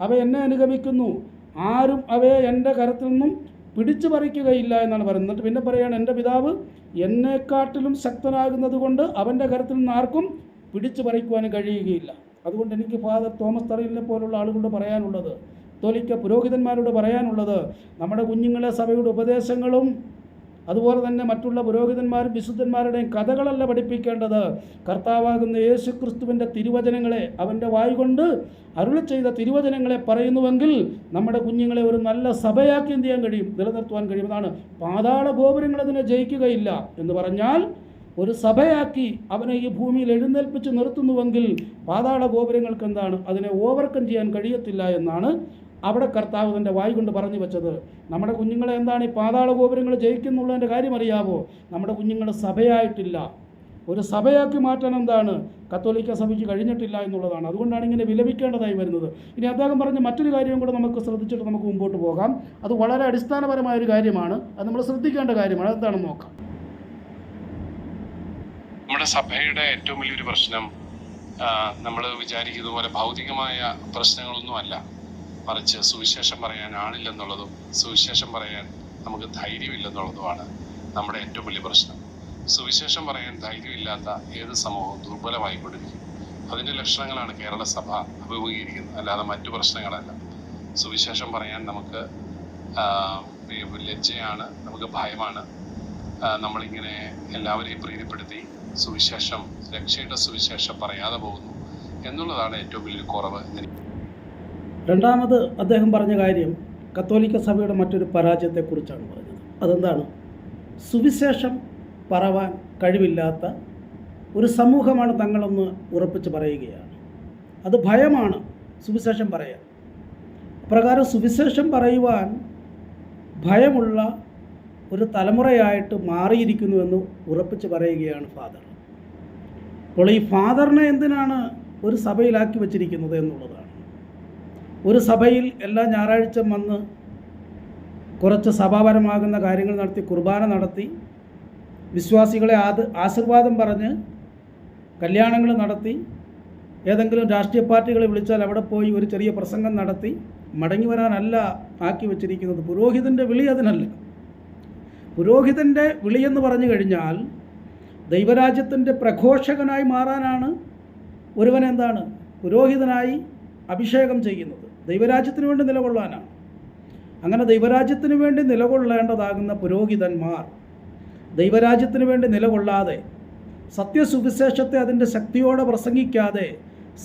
അവ എന്നെ അനുഗമിക്കുന്നു. ആരും അവയെ എന്റെ കരത്തിൽ നിന്നും പിടിച്ചു പറിക്കുകയില്ല എന്നാണ് പറയുന്നത്. എന്നിട്ട് പിന്നെ പറയുകയാണ് എന്റെ പിതാവ് എന്നെക്കാട്ടിലും ശക്തനാകുന്നത് കൊണ്ട് അവന്റെ കരത്തിൽ നിന്ന് ആർക്കും പിടിച്ചു പറിക്കുവാനും കഴിയുകയില്ല. അതുകൊണ്ട് എനിക്ക് ഫാദർ തോമസ് തറയിലിനെ പോലുള്ള ആളുകളോട് പറയാനുള്ളത് തോലിക്ക പുരോഹിതന്മാരോട് പറയാനുള്ളത് നമ്മുടെ കുഞ്ഞുങ്ങളെ സഭയുടെ ഉപദേശങ്ങളും അതുപോലെ തന്നെ മറ്റുള്ള പുരോഹിതന്മാരും വിശുദ്ധന്മാരുടെയും കഥകളല്ല പഠിപ്പിക്കേണ്ടത്. കർത്താവാകുന്ന യേശു ക്രിസ്തുവിന്റെ തിരുവചനങ്ങളെ അവന്റെ വായു കൊണ്ട് അരുളി ചെയ്ത തിരുവചനങ്ങളെ പറയുന്നുവെങ്കിൽ നമ്മുടെ കുഞ്ഞുങ്ങളെ ഒരു നല്ല സഭയാക്കി എന്ത് ചെയ്യാൻ കഴിയും? നിലനിർത്തുവാൻ കഴിയും. അതാണ് പാതാള ഗോപുരങ്ങൾ അതിനെ ജയിക്കുകയില്ല എന്ന് പറഞ്ഞാൽ ഒരു സഭയാക്കി അവനെ ഈ ഭൂമിയിൽ എഴുന്നേൽപ്പിച്ച് നിർത്തുന്നുവെങ്കിൽ പാതാള ഗോപുരങ്ങൾക്ക് എന്താണ്? അതിനെ ഓവർകം ചെയ്യാൻ കഴിയത്തില്ല എന്നാണ് അവിടെ കർത്താവ് തന്റെ വായി കൊണ്ട് പറഞ്ഞു വെച്ചത് നമ്മുടെ കുഞ്ഞുങ്ങളെ എന്താണ് ഈ പാതാള ഗോപുരങ്ങൾ ജയിക്കുന്നുള്ളതിന്റെ കാര്യം അറിയാമോ നമ്മുടെ കുഞ്ഞുങ്ങൾ സഭയായിട്ടില്ല. ഒരു സഭയാക്കി മാറ്റാൻ എന്താണ്? കത്തോലിക്ക സഭയ്ക്ക് കഴിഞ്ഞിട്ടില്ല എന്നുള്ളതാണ്. അതുകൊണ്ടാണ് ഇങ്ങനെ വിലപിക്കേണ്ടതായി വരുന്നത്. ഇനി അദ്ദേഹം പറഞ്ഞ മറ്റൊരു കാര്യം കൂടെ നമുക്ക് ശ്രദ്ധിച്ചിട്ട് നമുക്ക് മുമ്പോട്ട് പോകാം. അത് വളരെ അടിസ്ഥാനപരമായ ഒരു കാര്യമാണ്. അത് നമ്മൾ ശ്രദ്ധിക്കേണ്ട കാര്യമാണ്. അതെന്താണെന്ന് നോക്കാം. നമ്മുടെ സഭയുടെ ഏറ്റവും വലിയൊരു പ്രശ്നം നമ്മൾ വിചാരിക്കുന്ന പോലെ ഭൗതികമായ പ്രശ്നങ്ങളൊന്നുമല്ല. മറിച്ച് സുവിശേഷം പറയാൻ ആളില്ലെന്നുള്ളതും സുവിശേഷം പറയാൻ നമുക്ക് ധൈര്യമില്ലെന്നുള്ളതുമാണ് നമ്മുടെ ഏറ്റവും വലിയ പ്രശ്നം. സുവിശേഷം പറയാൻ ധൈര്യമില്ലാത്ത ഏത് സമൂഹവും ദുർബലമായിക്കൊണ്ടിരിക്കും. അതിന്റെ ലക്ഷണങ്ങളാണ് കേരള സഭ അഭിമുഖീകരിക്കുന്നത് അല്ലാതെ മറ്റു പ്രശ്നങ്ങളല്ല. സുവിശേഷം പറയാൻ നമുക്ക് ലജ്ജയാണ് നമുക്ക് ഭയമാണ്. നമ്മളിങ്ങനെ എല്ലാവരെയും പ്രീതിപ്പെടുത്തി സുവിശേഷം രക്ഷയുടെ സുവിശേഷം പറയാതെ പോകുന്നു എന്നുള്ളതാണ് ഏറ്റവും വലിയ കുറവ്. രണ്ടാമത് അദ്ദേഹം പറഞ്ഞ കാര്യം കത്തോലിക്ക സഭയുടെ മറ്റൊരു പരാജയത്തെക്കുറിച്ചാണ് പറഞ്ഞത്. അതെന്താണ്? സുവിശേഷം പറവാൻ കഴിവില്ലാത്ത ഒരു സമൂഹമാണ് തങ്ങളെന്ന് ഉറപ്പിച്ച് പറയുകയാണ്. അത് ഭയമാണ് സുവിശേഷം പറയാൻ. പ്രകാരം സുവിശേഷം പറയുവാൻ ഭയമുള്ള ഒരു തലമുറയായിട്ട് മാറിയിരിക്കുന്നുവെന്ന് ഉറപ്പിച്ച് പറയുകയാണ് ഫാദർ. അപ്പോൾ ഈ ഫാദറിനെ എന്തിനാണ് ഒരു സഭയിലാക്കി വച്ചിരിക്കുന്നത് എന്നുള്ളതാണ്. ഒരു സഭയിൽ എല്ലാ ഞായറാഴ്ച വന്ന് കുറച്ച് സഭാപരമാകുന്ന കാര്യങ്ങൾ നടത്തി കുർബാന നടത്തി വിശ്വാസികളെ ആദ ആശീർവാദം പറഞ്ഞ് കല്യാണങ്ങൾ നടത്തി ഏതെങ്കിലും രാഷ്ട്രീയ പാർട്ടികളെ വിളിച്ചാൽ അവിടെ പോയി ഒരു ചെറിയ പ്രസംഗം നടത്തി മടങ്ങി വരാനല്ല ആക്കി വച്ചിരിക്കുന്നത്. പുരോഹിതന്റെ വിളി അതിനല്ല. പുരോഹിതന്റെ വിളിയെന്ന് പറഞ്ഞു കഴിഞ്ഞാൽ ദൈവരാജ്യത്തിന്റെ പ്രഘോഷകനായി മാറാനാണ് ഒരുവനെന്താണ്? പുരോഹിതനായി അഭിഷേകം ചെയ്യുന്നത്. ദൈവരാജ്യത്തിന് വേണ്ടി നിലകൊള്ളാനാണ് അങ്ങനെ ദൈവരാജ്യത്തിന് വേണ്ടി നിലകൊള്ളേണ്ടതാകുന്ന പുരോഹിതന്മാർ ദൈവരാജ്യത്തിന് വേണ്ടി നിലകൊള്ളാതെ സത്യസുവിശേഷത്തെ അതിന്റെ ശക്തിയോടെ പ്രസംഗിക്കാതെ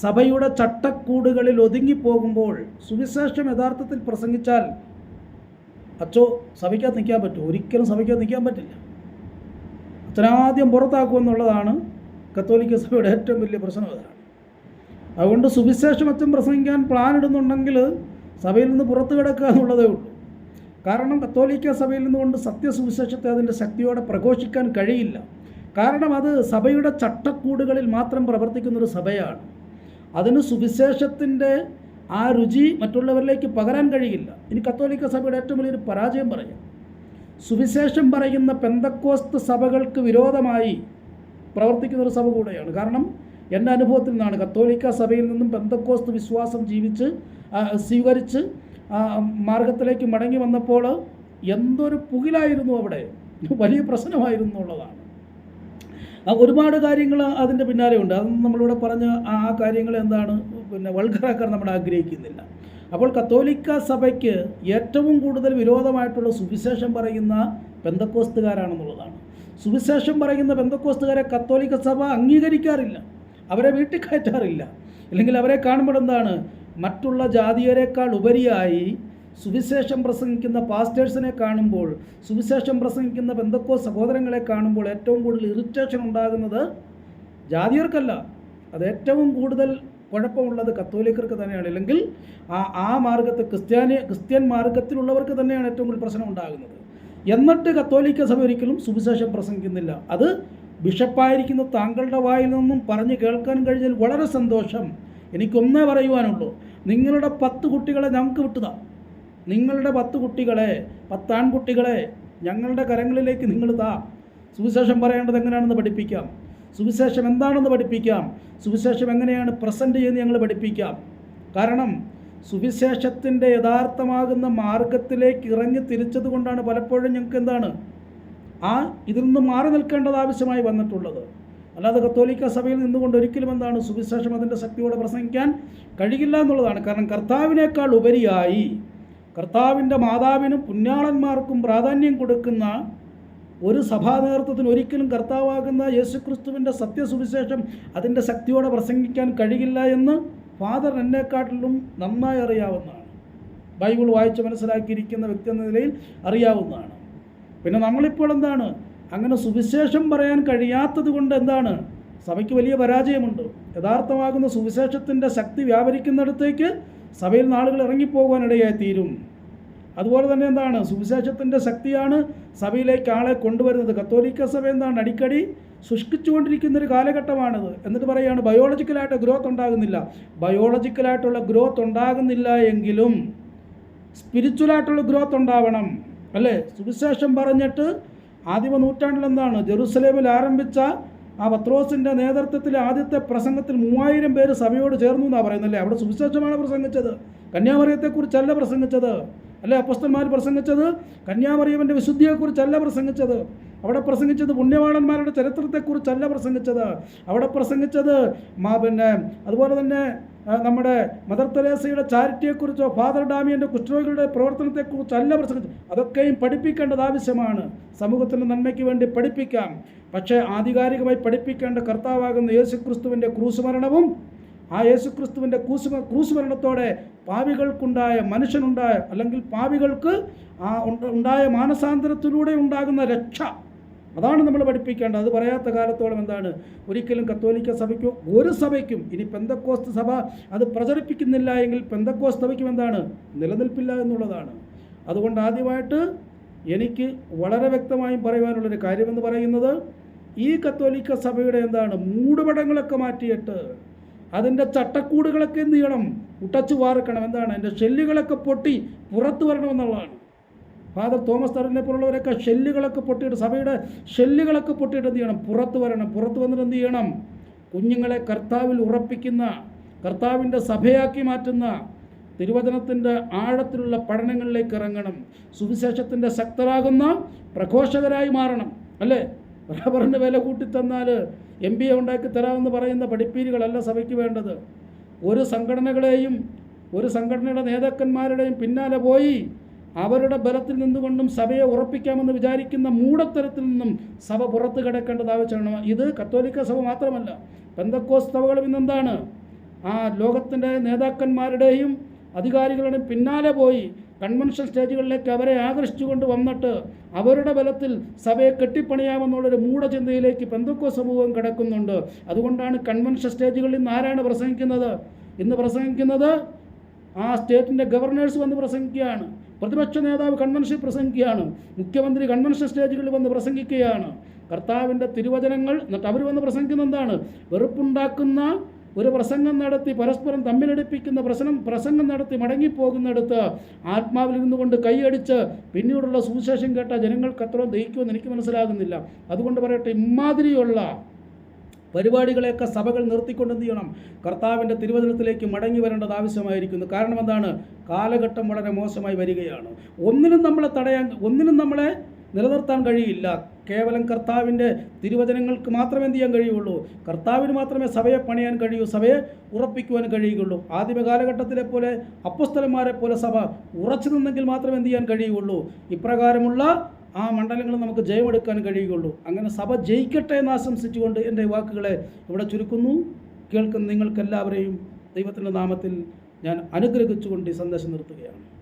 സഭയുടെ ചട്ടക്കൂടുകളിൽ ഒതുങ്ങിപ്പോകുമ്പോൾ സുവിശേഷം യഥാർത്ഥത്തിൽ പ്രസംഗിച്ചാൽ അച്ചോ സഭയ്ക്കകത്ത് നിൽക്കാൻ പറ്റും? ഒരിക്കലും സഭയ്ക്കകത്ത് നിൽക്കാൻ പറ്റില്ല. അച്ഛനാദ്യം പുറത്താക്കുമെന്നുള്ളതാണ് കത്തോലിക്ക സഭയുടെ ഏറ്റവും വലിയ പ്രശ്നം. അതാണ് അതുകൊണ്ട് സുവിശേഷം അച്ഛൻ പ്രസംഗിക്കാൻ പ്ലാൻ ഇടുന്നുണ്ടെങ്കിൽ സഭയിൽ നിന്ന് പുറത്തു കിടക്കുക എന്നുള്ളതേ ഉള്ളൂ. കാരണം കത്തോലിക്ക സഭയിൽ നിന്നുകൊണ്ട് സത്യസുവിശേഷത്തെ അതിന്റെ ശക്തിയോടെ പ്രഘോഷിക്കാൻ കഴിയില്ല. കാരണം അത് സഭയുടെ ചട്ടക്കൂടുകളിൽ മാത്രം പ്രവർത്തിക്കുന്നൊരു സഭയാണ്. അതിന് സുവിശേഷത്തിന്റെ ആ രുചി മറ്റുള്ളവരിലേക്ക് പകരാൻ കഴിയില്ല. ഇനി കത്തോലിക്ക സഭയുടെ ഏറ്റവും വലിയൊരു പരാജയം പറയാം. സുവിശേഷം പറയുന്ന പെന്തക്കോസ്ത് സഭകൾക്ക് വിരോധമായി പ്രവർത്തിക്കുന്ന ഒരു സഭ കൂടെയാണ്. കാരണം എന്റെ അനുഭവത്തിൽ നിന്നാണ്. കത്തോലിക്ക സഭയിൽ നിന്നും പെന്തക്കോസ്ത് വിശ്വാസം ജീവിച്ച് സ്വീകരിച്ച് മാർഗത്തിലേക്ക് മടങ്ങി വന്നപ്പോൾ എന്തൊരു പുകിലായിരുന്നു അവിടെ. വലിയ പ്രശ്നമായിരുന്നു എന്നുള്ളതാണ്. ഒരുപാട് കാര്യങ്ങൾ അതിന്റെ പിന്നാലെ ഉണ്ട് അതൊന്നും നമ്മളിവിടെ പറഞ്ഞ ആ ആ കാര്യങ്ങൾ എന്താണ്? പിന്നെ വൾഗറാക്കാൻ നമ്മൾ ആഗ്രഹിക്കുന്നില്ല. അപ്പോൾ കത്തോലിക്ക സഭയ്ക്ക് ഏറ്റവും കൂടുതൽ വിരോധമായിട്ടുള്ള സുവിശേഷം പറയുന്ന ബന്ധക്കോസ്തുകാരാണെന്നുള്ളതാണ് സുവിശേഷം പറയുന്ന ബന്ധക്കോസ്തുകാരെ കത്തോലിക്ക സഭ അംഗീകരിക്കാറില്ല. അവരെ വീട്ടിൽ കയറ്റാറില്ല. അല്ലെങ്കിൽ അവരെ കാണുമ്പോൾ എന്താണ്? മറ്റുള്ള ജാതിയരെക്കാൾ ഉപരിയായി സുവിശേഷം പ്രസംഗിക്കുന്ന പാസ്റ്റേഴ്സിനെ കാണുമ്പോൾ സുവിശേഷം പ്രസംഗിക്കുന്ന ബന്ധക്കോ സഹോദരങ്ങളെ കാണുമ്പോൾ ഏറ്റവും കൂടുതൽ ഇറിറ്റേഷൻ ഉണ്ടാകുന്നത് ജാതിയർക്കല്ല. അത് ഏറ്റവും കൂടുതൽ കുഴപ്പമുള്ളത് കത്തോലിക്കർക്ക് തന്നെയാണ്. അല്ലെങ്കിൽ ആ ആ മാർഗത്തെ ക്രിസ്ത്യാനി ക്രിസ്ത്യൻ മാർഗത്തിലുള്ളവർക്ക് തന്നെയാണ് ഏറ്റവും കൂടുതൽ പ്രശ്നം ഉണ്ടാകുന്നത്. എന്നിട്ട് കത്തോലിക്ക സഭ ഒരിക്കലും സുവിശേഷം പ്രസംഗിക്കുന്നില്ല. അത് ബിഷപ്പായിരിക്കുന്ന താങ്കളുടെ വായിൽ നിന്നും പറഞ്ഞു കേൾക്കാൻ കഴിഞ്ഞാൽ വളരെ സന്തോഷം. എനിക്കൊന്നേ പറയുവാനുള്ളൂ. നിങ്ങളുടെ പത്ത് കുട്ടികളെ ഞങ്ങൾക്ക് വിട്ടുതാ. നിങ്ങളുടെ പത്ത് കുട്ടികളെ പത്താൺകുട്ടികളെ ഞങ്ങളുടെ കരങ്ങളിലേക്ക് നിങ്ങൾ താ. സുവിശേഷം പറയേണ്ടത് എങ്ങനെയാണെന്ന് പഠിപ്പിക്കാം. സുവിശേഷം എന്താണെന്ന് പഠിപ്പിക്കാം. സുവിശേഷം എങ്ങനെയാണ് പ്രസന്റ് ചെയ്യുന്നത് ഞങ്ങൾ പഠിപ്പിക്കാം. കാരണം സുവിശേഷത്തിന്റെ യഥാർത്ഥമാകുന്ന മാർഗത്തിലേക്ക് ഇറങ്ങി തിരിച്ചത് കൊണ്ടാണ് പലപ്പോഴും ഞങ്ങൾക്ക് എന്താണ് ആ ഇതിൽ നിന്ന് മാറി നിൽക്കേണ്ടത് ആവശ്യമായി വന്നിട്ടുള്ളത്. അല്ലാതെ കത്തോലിക്ക സഭയിൽ നിന്നുകൊണ്ട് ഒരിക്കലും എന്താണ് സുവിശേഷം അതിന്റെ ശക്തിയോടെ പ്രസംഗിക്കാൻ കഴിയില്ല എന്നുള്ളതാണ്. കാരണം കർത്താവിനേക്കാൾ ഉപരിയായി കർത്താവിന്റെ മാതാവിനും പുണ്യാളന്മാർക്കും പ്രാധാന്യം കൊടുക്കുന്ന ഒരു സഭാ നേതൃത്വത്തിന് ഒരിക്കലും കർത്താവാകുന്ന യേശുക്രിസ്തുവിന്റെ സത്യസുവിശേഷം അതിന്റെ ശക്തിയോടെ പ്രസംഗിക്കാൻ കഴിയില്ല എന്ന് ഫാദർ എന്നെക്കാട്ടിലും നന്നായി അറിയാവുന്നതാണ്. ബൈബിൾ വായിച്ച് മനസ്സിലാക്കിയിരിക്കുന്ന വ്യക്തി എന്ന നിലയിൽ അറിയാവുന്നതാണ്. പിന്നെ നമ്മളിപ്പോൾ എന്താണ്? അങ്ങനെ സുവിശേഷം പറയാൻ കഴിയാത്തത് കൊണ്ട് എന്താണ്? സഭയ്ക്ക് വലിയ പരാജയമുണ്ട്. യഥാർത്ഥമാകുന്ന സുവിശേഷത്തിന്റെ ശക്തി വ്യാപരിക്കുന്നിടത്തേക്ക് സഭയിൽ ആളുകൾ ഇറങ്ങിപ്പോകാനിടയായി തീരും. അതുപോലെ തന്നെ എന്താണ്? സുവിശേഷത്തിന്റെ ശക്തിയാണ് സഭയിലേക്ക് ആളെ കൊണ്ടുവരുന്നത്. കത്തോലിക്ക സഭ എന്താണ്? അടിക്കടി ശുഷ്കിച്ചുകൊണ്ടിരിക്കുന്നൊരു കാലഘട്ടമാണിത്. എന്നിട്ട് പറയുകയാണ് ബയോളജിക്കലായിട്ട് ഗ്രോത്ത് ഉണ്ടാകുന്നില്ല. ബയോളജിക്കലായിട്ടുള്ള ഗ്രോത്ത് ഉണ്ടാകുന്നില്ല എങ്കിലും സ്പിരിച്വലായിട്ടുള്ള ഗ്രോത്ത് ഉണ്ടാവണം. അല്ലേ? സുവിശേഷം പറഞ്ഞിട്ട് ആദിമ നൂറ്റാണ്ടിൽ എന്താണ് ജെറുസലേമിൽ ആരംഭിച്ച ആ പത്രോസിന്റെ നേതൃത്വത്തിൽ ആദ്യത്തെ പ്രസംഗത്തിൽ മൂവായിരം പേര് സഭയോട് ചേർന്നു എന്നാണ് പറയുന്നത് അല്ലേ? അവിടെ സുവിശേഷമാണ് പ്രസംഗിച്ചത്. കന്യാമറിയത്തെക്കുറിച്ചല്ല പ്രസംഗിച്ചത്. അല്ലെ അപ്പസ്തന്മാർ പ്രസംഗിച്ചത്? കന്യാമറിയവന്റെ വിശുദ്ധിയെക്കുറിച്ചല്ല പ്രസംഗിച്ചത്. അവിടെ പ്രസംഗിച്ചത് പുണ്യവാളന്മാരുടെ ചരിത്രത്തെക്കുറിച്ചല്ല പ്രസംഗിച്ചത്. അവിടെ പ്രസംഗിച്ചത് മാ പിന്നെ അതുപോലെ തന്നെ നമ്മുടെ മദർ തെരേസയുടെ ചാരിറ്റിയെക്കുറിച്ചോ ഫാദർ ഡാമിയന്റെ കുഷ്ഠരോഗികളുടെ പ്രവർത്തനത്തെക്കുറിച്ചല്ല പ്രസംഗിച്ചത്. അതൊക്കെയും പഠിപ്പിക്കേണ്ടത് ആവശ്യമാണ്. സമൂഹത്തിന്റെ നന്മയ്ക്ക് വേണ്ടി പഠിപ്പിക്കാം. പക്ഷേ ആധികാരികമായി പഠിപ്പിക്കേണ്ട കർത്താവാകുന്ന യേശുക്രിസ്തുവിന്റെ ക്രൂശ് മരണവും ആ യേശുക്രിസ്തുവിന്റെ ക്രൂസ് മ- ക്രൂശ് മരണത്തോടെ പാവികൾക്കുണ്ടായ മനുഷ്യനുണ്ടായ അല്ലെങ്കിൽ പാവികൾക്ക് ആ ഉണ്ടായ മാനസാന്തരത്തിലൂടെ ഉണ്ടാകുന്ന രക്ഷ. അതാണ് നമ്മൾ പഠിപ്പിക്കേണ്ടത്. അത് പറയാത്ത കാലത്തോളം എന്താണ്? ഒരിക്കലും കത്തോലിക്ക സഭയ്ക്കോ ഒരു സഭയ്ക്കും ഇനി പെന്തക്കോസ്ത് സഭ അത് പ്രചരിപ്പിക്കുന്നില്ല എങ്കിൽ പെന്തക്കോസ്ത് സഭയ്ക്കും എന്താണ്? നിലനിൽപ്പില്ല എന്നുള്ളതാണ്. അതുകൊണ്ട് ആദ്യമായിട്ട് എനിക്ക് വളരെ വ്യക്തമായും പറയുവാനുള്ളൊരു കാര്യമെന്ന് പറയുന്നത് ഈ കത്തോലിക്ക സഭയുടെ എന്താണ്? മൂടുപടങ്ങളൊക്കെ മാറ്റിയിട്ട് അതിന്റെ ചട്ടക്കൂടുകളൊക്കെ എന്ത് ചെയ്യണം? ഉട്ടച്ചു വാർക്കണം. എന്താണ്? അതിന്റെ ഷെല്ലുകളൊക്കെ പൊട്ടി പുറത്തു വരണമെന്നുള്ളതാണ് ഫാദർ തോമസ് തറിനെ പോലുള്ളവരൊക്കെ ഷെല്ലുകളൊക്കെ പൊട്ടിയിട്ട് സഭയുടെ ഷെല്ലുകളൊക്കെ പൊട്ടിയിട്ട് എന്ത് ചെയ്യണം? പുറത്ത് വരണം. പുറത്ത് വന്നിട്ട് എന്ത് ചെയ്യണം? കുഞ്ഞുങ്ങളെ കർത്താവിൽ ഉറപ്പിക്കുന്ന കർത്താവിന്റെ സഭയാക്കി മാറ്റുന്ന തിരുവചനത്തിന്റെ ആഴത്തിലുള്ള പഠനങ്ങളിലേക്ക് ഇറങ്ങണം. സുവിശേഷത്തിന്റെ ശക്തരാകുന്ന പ്രഘോഷകരായി മാറണം. അല്ലേ? റബ്ബറിന് വില കൂട്ടിത്തന്നാൽ എം ബി എ ഉണ്ടാക്കി തരാമെന്ന് പറയുന്ന പഠിപ്പീരുകളല്ല സഭയ്ക്ക് വേണ്ടത്. ഒരു സംഘടനകളെയും ഒരു സംഘടനയുടെ നേതാക്കന്മാരുടെയും പിന്നാലെ പോയി അവരുടെ ബലത്തിൽ നിന്നുകൊണ്ടും സഭയെ ഉറപ്പിക്കാമെന്ന് വിചാരിക്കുന്ന മൂടത്തരത്തിൽ നിന്നും സഭ പുറത്ത് കിടക്കേണ്ടത് ആവശ്യമാണ്. ഇത് കത്തോലിക്ക സഭ മാത്രമല്ല പെന്തക്കോസ് സഭകളും ഇന്നെന്താണ്? ആ ലോകത്തിന്റെ നേതാക്കന്മാരുടെയും അധികാരികളുടെയും പിന്നാലെ പോയി കൺവെൻഷൻ സ്റ്റേജുകളിലേക്ക് അവരെ ആകർഷിച്ചുകൊണ്ട് വന്നിട്ട് അവരുടെ ബലത്തിൽ സഭയെ കെട്ടിപ്പണിയാമെന്നുള്ളൊരു മൂഢചിന്തയിലേക്ക് പെന്തക്കോ സമൂഹം കിടക്കുന്നുണ്ട്. അതുകൊണ്ടാണ് കൺവെൻഷൻ സ്റ്റേജുകളിൽ നിന്ന് ആരാണ് പ്രസംഗിക്കുന്നത്? ഇന്ന് പ്രസംഗിക്കുന്നത് ആ സ്റ്റേറ്റിന്റെ ഗവർണേഴ്സ് വന്ന് പ്രസംഗിക്കുകയാണ്. പ്രതിപക്ഷ നേതാവ് കൺവെൻഷൻ പ്രസംഗിക്കുകയാണ്. മുഖ്യമന്ത്രി കൺവെൻഷൻ സ്റ്റേജുകളിൽ വന്ന് പ്രസംഗിക്കുകയാണ്. കർത്താവിന്റെ തിരുവചനങ്ങൾ എന്നിട്ട് അവർ വന്ന് പ്രസംഗിക്കുന്ന എന്താണ്? വെറുപ്പുണ്ടാക്കുന്ന ഒരു പ്രസംഗം നടത്തി പരസ്പരം തമ്മിലടിപ്പിക്കുന്ന പ്രശ്നം പ്രസംഗം നടത്തി മടങ്ങിപ്പോകുന്നിടത്ത് ആത്മാവിൽ നിന്നുകൊണ്ട് കൈയടിച്ച് പിന്നീടുള്ള സുവിശേഷം കേട്ട ജനങ്ങൾക്ക് അത്രയും ദഹിക്കുമെന്ന് എനിക്ക് മനസ്സിലാകുന്നില്ല. അതുകൊണ്ട് പറയട്ടെ ഇമാതിരിയുള്ള പരിപാടികളെയൊക്കെ സഭകൾ നിർത്തിക്കൊണ്ട് എന്ത് ചെയ്യണം? കർത്താവിന്റെ തിരുവചനത്തിലേക്ക് മടങ്ങി വരേണ്ടത് ആവശ്യമായിരിക്കുന്നു. കാരണം എന്താണ്? കാലഘട്ടം വളരെ മോശമായി വരികയാണ്. ഒന്നിനും നമ്മളെ തടയാൻ ഒന്നിനും നമ്മളെ നിലനിർത്താൻ കഴിയില്ല. കേവലം കർത്താവിന്റെ തിരുവചനങ്ങൾക്ക് മാത്രമേ എന്ത് ചെയ്യാൻ കഴിയുള്ളൂ? കർത്താവിന് മാത്രമേ സഭയെ പണിയാൻ കഴിയൂ സഭയെ ഉറപ്പിക്കുവാൻ കഴിയുകയുള്ളൂ. ആദിമ കാലഘട്ടത്തിലെ പോലെ അപ്പസ്തലന്മാരെ പോലെ സഭ ഉറച്ചു നിന്നെങ്കിൽ മാത്രമേ എന്ത് ചെയ്യാൻ കഴിയുകയുള്ളൂ ഇപ്രകാരമുള്ള ആ മണ്ഡലങ്ങൾ നമുക്ക് ജയമെടുക്കാൻ കഴിയുകയുള്ളൂ. അങ്ങനെ സഭ ജയിക്കട്ടെ എന്ന് ആശംസിച്ചുകൊണ്ട് എന്റെ വാക്കുകളെ ഇവിടെ ചുരുക്കുന്നു. കേൾക്കുന്ന നിങ്ങൾക്കെല്ലാവരെയും ദൈവത്തിന്റെ നാമത്തിൽ ഞാൻ അനുഗ്രഹിച്ചുകൊണ്ട് ഈ സന്ദേശം നിർത്തുകയാണ്.